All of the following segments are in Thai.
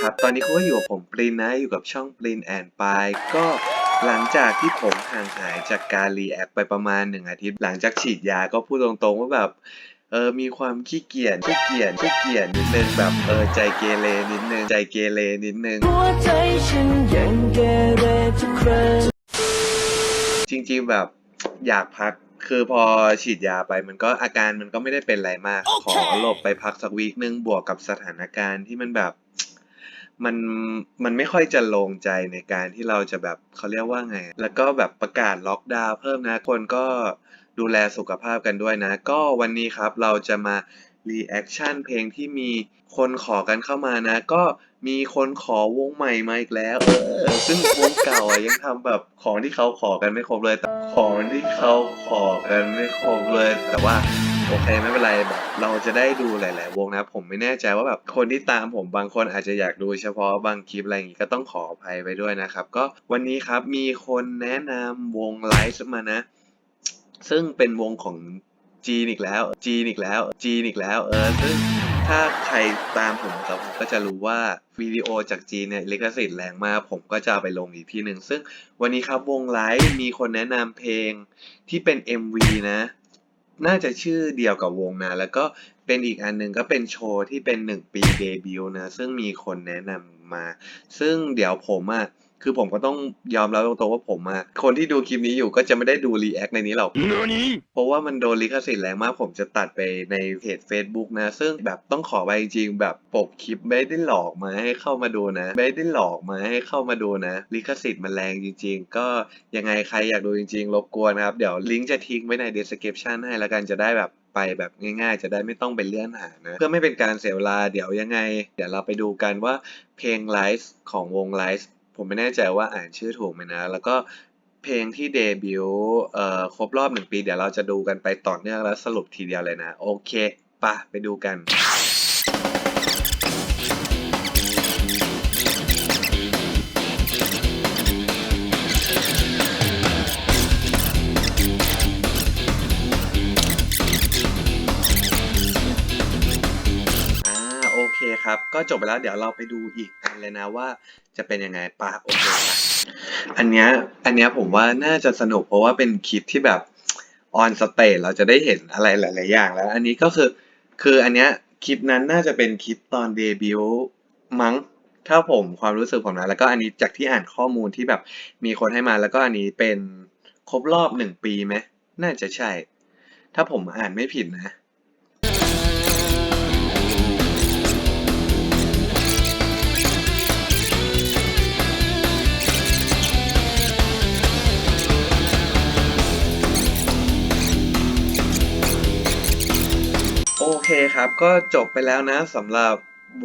ครับ ตอนนี้คุณก็อยู่กับผมปรินนะ อยู่กับช่องปรินแอนปายก็หลังจากที่ผมห่างหายจากการรีแอคไปประมาณหนึ่งอาทิตย์ หลังจากฉีดยาก็พูดตรงๆว่าแบบเออ มีความขี้เกียจ ขี้เกียจ ขี้เกียจนิดนึงแบบเออใจเกเรนิดนึง ใจเกเรนิดนึง หัวใจฉันยังเกเรทุกครั้งจริงๆแบบอยากพัก คือพอฉีดยาไปมันก็อาการมันก็ไม่ได้เป็นอะไรมาก ขอหลบไปพักสักวีคนึงบวกกับสถานการณ์ที่มันแบบ มันมันไม่ค่อยจะลงใจในการที่เราจะแบบเขาเรียกว่าไง แล้วก็แบบประกาศล็อกดาวน์เพิ่มนะ คนก็ดูแลสุขภาพกันด้วยนะ ก็วันนี้ครับเราจะมารีแอคชั่นเพลงที่มีคนขอกันเข้ามานะ ก็มีคนขอวงใหม่มาอีกแล้ว เออ ซึ่งวงเก่าอะยังทำแบบของที่เขาขอกันไม่ครบเลยแต่ของที่เขาขอกันไม่ครบเลย แต่ว่า โอเคไม่เป็นไรแบบเราจะได้ดูหลาย ๆ วงนะผมไม่แน่ใจว่าแบบคนที่ตามผมบางคนอาจจะอยากดูเฉพาะบางคลิปอะไรอย่างงี้ก็ต้องขออภัยไปด้วยนะครับ ก็วันนี้ครับมีคนแนะนำวงไลฟ์มานะ ซึ่งเป็นวงของจีนอีกแล้ว จีนอีกแล้ว จีนอีกแล้ว เออซึ่งถ้าใครตามผมครับผมก็จะรู้ว่าวิดีโอจากจีนเนี่ยลิขสิทธิ์แรงมากผมก็จะไปลงอีกที่หนึ่งซึ่งวันนี้ครับวงไลฟ์มีคนแนะนำเพลงที่เป็น MV นะ น่าจะชื่อเดียวกับวงนะ แล้วก็เป็นอีกอันหนึ่งก็เป็นโชว์ที่เป็นหนึ่งปีเดบิวต์นะ ซึ่งมีคนแนะนำมา ซึ่งเดี๋ยวผมอะ คือผมก็ต้องยอมรับตรงๆว่าผมอะคนที่ดูคลิปนี้อยู่ก็จะไม่ได้ดูรีแอคในนี้หรอกเพราะว่ามันโดนลิขสิทธิ์แรงมาก ผมจะตัดไปในเพจ Facebook นะ ซึ่งแบบต้องขอไปจริงๆแบบปกคลิปไม่ได้หลอกมาให้เข้ามาดูนะ ไม่ได้หลอกมาให้เข้ามาดูนะ ลิขสิทธิ์มันแรงจริง ๆ ก็ยังไงใครอยากดูจริง ๆ รบกวนนะครับเดี๋ยวลิงก์จะทิ้งไว้ใน description ให้แล้วกันจะได้แบบไปแบบง่ายๆ จะได้ไม่ต้องไปเลื่อนหานะ เพื่อไม่เป็นการเสียเวลาเดี๋ยวยังไง เดี๋ยวเราไปดูกันว่าเพลงไลฟ์ของวงไลฟ์ ผมไม่แน่ใจว่าอ่านชื่อถูกไหมนะ แล้วก็เพลงที่เดบิวต์เอ่อครบรอบหนึ่งปี เดี๋ยวเราจะดูกันไปต่อเนื่องแล้วสรุปทีเดียวเลยนะ โอเคปะไปดูกัน เคครับ ก็จบไปแล้วเดี๋ยวเราไปดูอีกอันเลยนะว่าจะเป็นยังไงปะโอเคอันเนี้ยอันเนี้ยผมว่าน่าจะสนุกเพราะว่าเป็นคลิปที่แบบออนสเตจเราจะได้เห็นอะไรหลาย ๆ อย่าง แล้ว อันนี้ก็คือคืออันเนี้ยคลิปนั้นน่าจะเป็นคลิปตอนเดบิวต์มั้งถ้าผมความรู้สึกผมนะแล้วก็อันนี้จากที่อ่านข้อมูลที่แบบมีคนให้มาแล้วก็อันนี้เป็นครบรอบหนึ่งปีไหมน่าจะใช่ ถ้าผมอ่านไม่ผิดนะ ครับ ก็จบไปแล้วนะสำหรับ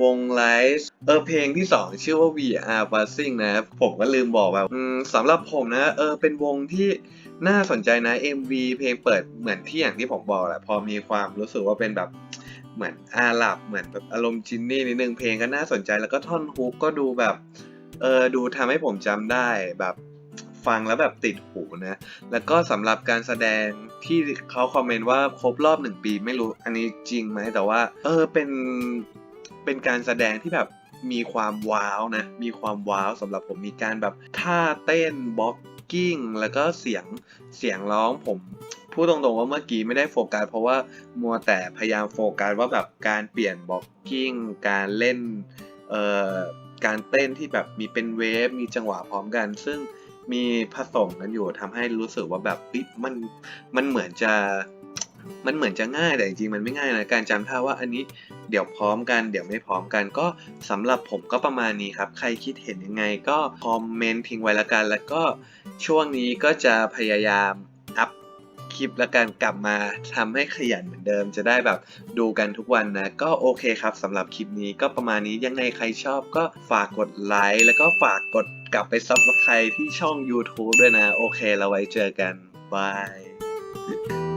วงไลฟ์เออเพลงที่ 2 ชื่อว่า VR Buzzing นะผมก็ลืมบอกแบบอืมสำหรับผมนะเออเป็นวงที่น่าสนใจนะ MV เพลงเปิดเหมือนที่อย่างที่ผมบอกแหละพอมีความรู้สึกว่าเป็นแบบเหมือนอาหรับเหมือนแบบอารมณ์จินนี่นิดนึงเพลงก็น่าสนใจแล้วก็ท่อนฮุกก็ดูแบบเออดูทำให้ผมจำได้แบบ ฟังแล้วแบบติดหูนะ แล้วก็สำหรับการแสดงที่เขาคอมเมนต์ว่าครบรอบหนึ่งปีไม่รู้อันนี้จริงไหมแต่ว่า เออเป็นเป็นการแสดงที่แบบมีความว้าวนะ มีความว้าวสำหรับผมมีการแบบท่าเต้นบ็อกกิ้งแล้วก็เสียงเสียงร้องผมพูดตรงๆว่าเมื่อกี้ไม่ได้โฟกัสเพราะว่ามัวแต่พยายามโฟกัสว่าแบบการเปลี่ยนบ็อกกิ้งการเล่นเอ่อการเต้นที่แบบมีเป็นเวฟมีจังหวะพร้อมกัน ซึ่ง มีผสมกันอยู่ทำให้รู้สึกว่าแบบมันมันเหมือนจะมันเหมือนจะง่ายแต่จริงๆมันไม่ง่ายนะการจำท่าว่าอันนี้เดี๋ยวพร้อมกันเดี๋ยวไม่พร้อมกันก็สำหรับผมก็ประมาณนี้ครับ ใครคิดเห็นยังไงก็คอมเมนต์ทิ้งไว้ละกัน แล้วก็ช่วงนี้ก็จะพยายาม ลิปและกันกลับมาทำให้ขยันเหมือนเดิม จะได้แบบดูกันทุกวันนะ ก็โอเคครับสำหรับคลิปนี้ก็ประมาณนี้ยังไงใครชอบก็ฝากกดไลค์แล้วก็ฝากกดกลับไปซับสไครที่ช่อง YouTube ด้วยนะ โอเคเราไว้เจอกันบาย